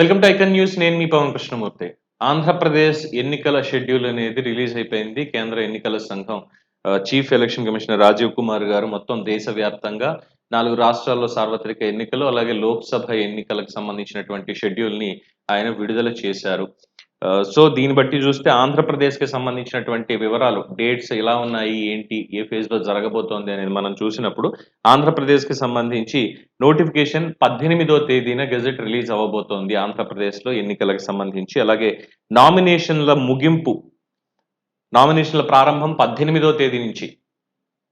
Welcome to icon news. నేను మీ పవన్ కృష్ణమూర్తి. ఆంధ్రప్రదేశ్ ఎన్నికల schedule అనేది రిలీజ్ అయిపోయింది. కేంద్ర ఎన్నికల సంఘం chief election commissioner Rajiv Kumar గారు మొత్తం దేశవ్యాప్తంగా నాలుగు రాష్ట్రాల్లో సార్వత్రిక ఎన్నికలు అలాగే లోక్సభ ఎన్నికలకు సంబంధించినటువంటి షెడ్యూల్ని ఆయన విడుదల చేశారు. సో దీన్ని బట్టి చూస్తే ఆంధ్రప్రదేశ్కి సంబంధించినటువంటి వివరాలు డేట్స్ ఎలా ఉన్నాయి ఏంటి ఏ ఫేజ్లో జరగబోతోంది అనేది మనం చూసినప్పుడు ఆంధ్రప్రదేశ్కి సంబంధించి నోటిఫికేషన్ పద్దెనిమిదో తేదీన గెజెట్ రిలీజ్ అవ్వబోతోంది ఆంధ్రప్రదేశ్లో ఎన్నికలకు సంబంధించి. అలాగే నామినేషన్ల ముగింపు నామినేషన్ల ప్రారంభం పద్దెనిమిదో తేదీ నుంచి.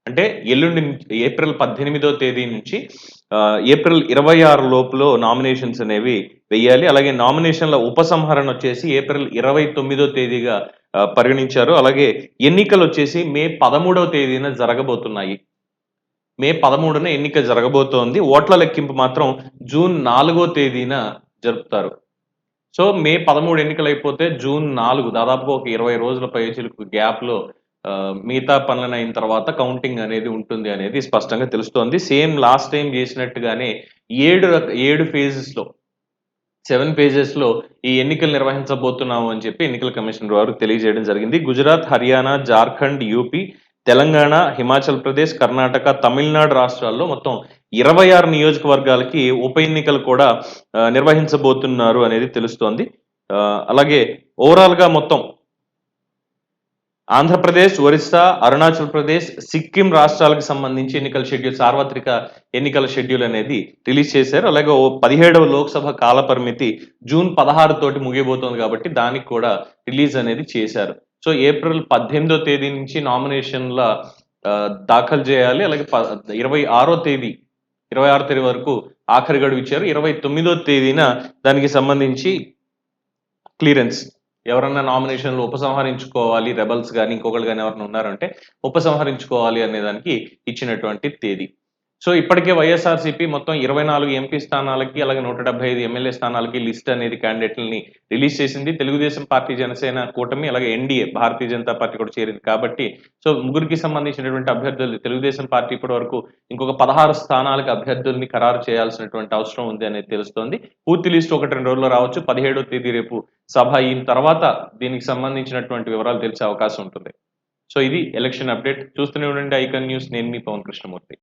అంటే ఎల్లుండి ఏప్రిల్ పద్దెనిమిదో తేదీ నుంచి ఏప్రిల్ ఇరవై ఆరు లోపులో నామినేషన్స్ అనేవి వెయ్యాలి. అలాగే నామినేషన్ల ఉపసంహరణ వచ్చేసి ఏప్రిల్ ఇరవై తొమ్మిదో తేదీగా పరిగణించారు. అలాగే ఎన్నికలు వచ్చేసి మే పదమూడవ తేదీన జరగబోతున్నాయి. మే పదమూడున ఎన్నిక జరగబోతోంది. ఓట్ల లెక్కింపు మాత్రం జూన్ నాలుగో తేదీన జరుపుతారు. సో మే పదమూడు ఎన్నికలు అయిపోతే జూన్ నాలుగు దాదాపుగా ఒక ఇరవై రోజుల పైచిలకు గ్యాప్లో మిగతా పనులను అయిన తర్వాత కౌంటింగ్ అనేది ఉంటుంది అనేది స్పష్టంగా తెలుస్తోంది. సేమ్ లాస్ట్ టైం చేసినట్టుగానే ఏడు ఏడు ఫేజెస్లో సెవెన్ పేజెస్లో ఈ ఎన్నికలు నిర్వహించబోతున్నాము అని చెప్పి ఎన్నికల కమిషన్ వారు తెలియజేయడం జరిగింది. గుజరాత్ హర్యానా జార్ఖండ్ యూపీ తెలంగాణ హిమాచల్ ప్రదేశ్ కర్ణాటక తమిళనాడు రాష్ట్రాల్లో మొత్తం ఇరవై ఆరు నియోజకవర్గాలకి ఉప ఎన్నికలు కూడా నిర్వహించబోతున్నారు అనేది తెలుస్తోంది. అలాగే ఓవరాల్గా మొత్తం ఆంధ్రప్రదేశ్ ఒరిస్సా అరుణాచల్ ప్రదేశ్ సిక్కిం రాష్ట్రాలకు సంబంధించి ఎన్నికల షెడ్యూల్ సార్వత్రిక ఎన్నికల షెడ్యూల్ అనేది రిలీజ్ చేశారు. అలాగే ఓ పదిహేడవ లోక్సభ కాల పరిమితి జూన్ పదహారు తోటి ముగియబోతోంది కాబట్టి దానికి కూడా రిలీజ్ అనేది చేశారు. సో ఏప్రిల్ పద్దెనిమిదో తేదీ నుంచి నామినేషన్ల దాఖలు చేయాలి. అలాగే ప- ఇరవై ఆరో తేదీ ఇరవై ఆరో తేదీ వరకు ఆఖరి గడువు ఇచ్చారు. ఇరవై తొమ్మిదో తేదీన దానికి సంబంధించి క్లియరెన్స్ ఎవరన్నా నామినేషన్లు ఉపసంహరించుకోవాలి రెబల్స్ కానీ ఇంకొకరు కానీ ఎవరైనా ఉన్నారంటే ఉపసంహరించుకోవాలి అనే దానికి ఇచ్చినటువంటి తేదీ. సో ఇప్పటికే వైఎస్ఆర్సీపీ మొత్తం ఇరవై నాలుగు ఎంపీ స్థానాలకి అలాగే నూట డెబ్బై ఐదు ఎమ్మెల్యే స్థానాలకి లిస్ట్ అనేది క్యాండిడేట్లని రిలీజ్ చేసింది. తెలుగుదేశం పార్టీ జనసేన కూటమి అలాగే ఎన్డీఏ భారతీయ జనతా పార్టీ కూడా చేరింది కాబట్టి. సో ముగ్గురికి సంబంధించినటువంటి అభ్యర్థులు తెలుగుదేశం పార్టీ ఇప్పటి వరకు ఇంకొక పదహారు స్థానాలకు అభ్యర్థుల్ని ఖరారు చేయాల్సినటువంటి అవసరం ఉంది అనేది తెలుస్తోంది. పూర్తి లిస్ట్ ఒకటి రెండు రోజుల్లో రావచ్చు. పదిహేడో తేదీ రేపు సభ అయిన తర్వాత దీనికి సంబంధించినటువంటి వివరాలు తెలిసే అవకాశం ఉంటుంది. సో ఇది ఎలక్షన్ అప్డేట్. చూస్తూనే ఉండండి ఐకన్ న్యూస్. నేను మీ పవన్ కృష్ణమూర్తి.